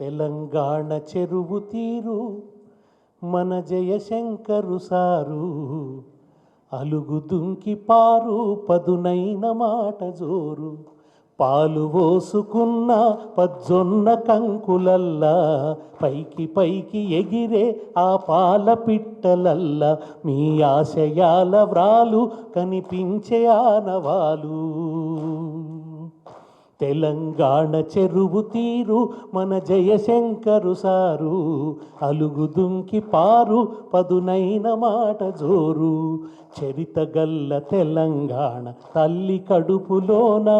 తెలంగాణ చెరువు తీరు మన జయశంకరు సారు. అలుగు దుంకి పారు పదునైన మాట జోరు. పాలు పోసుకున్న పజ్జొన్న కంకులల్లా పైకి పైకి ఎగిరే ఆ పాల పిట్టలల్లా. మీ ఆశయాల వ్రాలు కనిపించే ఆనవాలు. తెలంగాణ చెరువు తీరు మన జయశంకరు సారు. అలుగుదుంకి పారు పదునైన మాట జోరు. చరిత గల్ల తెలంగాణ తల్లి కడుపులోనా.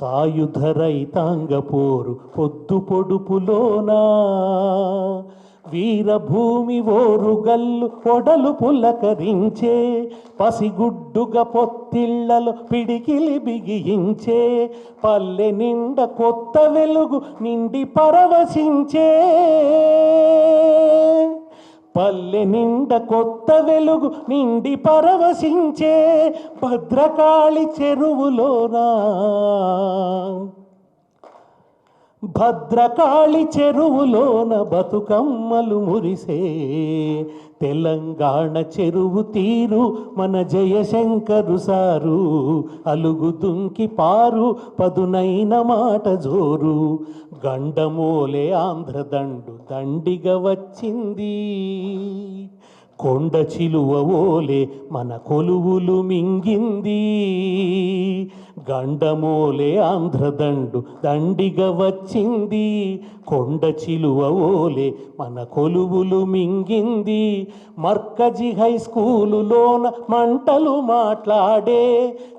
సాయుధ రైతాంగ పోరు పొద్దు పొడుపులోనా. వీరభూమి ఓరుగల్లు కొడలు పులకరించే పసిగుడ్డుగా పొత్తిళ్ళలో పిడికిలి బిగించే పల్లె నిండ కొత్త వెలుగు నిండి పరవశించే. పల్లె నిండ కొత్త వెలుగు నిండి పరవశించే భద్రకాళి చెరువులోనా? భద్రకాళి చెరువులోన బతుకమ్మలు మురిసే. తెలంగాణ చెరువు తీరు మన జయశంకరు సారు. అలుగు దుంకి పారు పదునైన మాట జోరు. గండమోలే ఆంధ్రదండు దండిగా వచ్చింది. కొండ చిలువ ఓలే మన కొలువులు మింగింది. గండమోలే ఆంధ్రదండు దండిగా వచ్చింది. కొండ చిలువ ఓలే మన కొలువులు మింగింది. మర్కజి హై స్కూలులోన మంటలు మాట్లాడే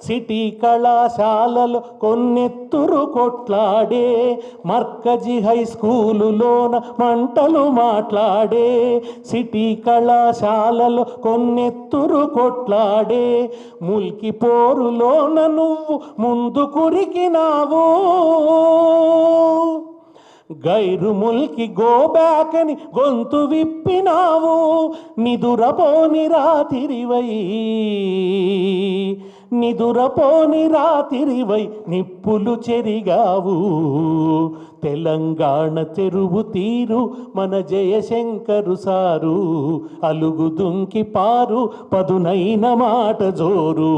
సిటీ కళాశాలలో కొన్నెత్తురు కొట్లాడే మర్కజి హై స్కూలులోన మంటలు మాట్లాడే సిటీ కళాశాలలో కొన్నెత్తురు కొట్లాడే. ముల్కి పోరులోన నువ్వు ముందు కురికినావు. గైరు ముల్కి గోబ్యాక్ గొంతు విప్పినావు. నిదురపోని రాతిరివై నిదురపోని రాతిరివై నిప్పులు చెరిగావు. తెలంగాణ చెరువు తీరు మన జయశంకరు సారు. అలుగు దుంకి పారు పదునైన మాట జోరు.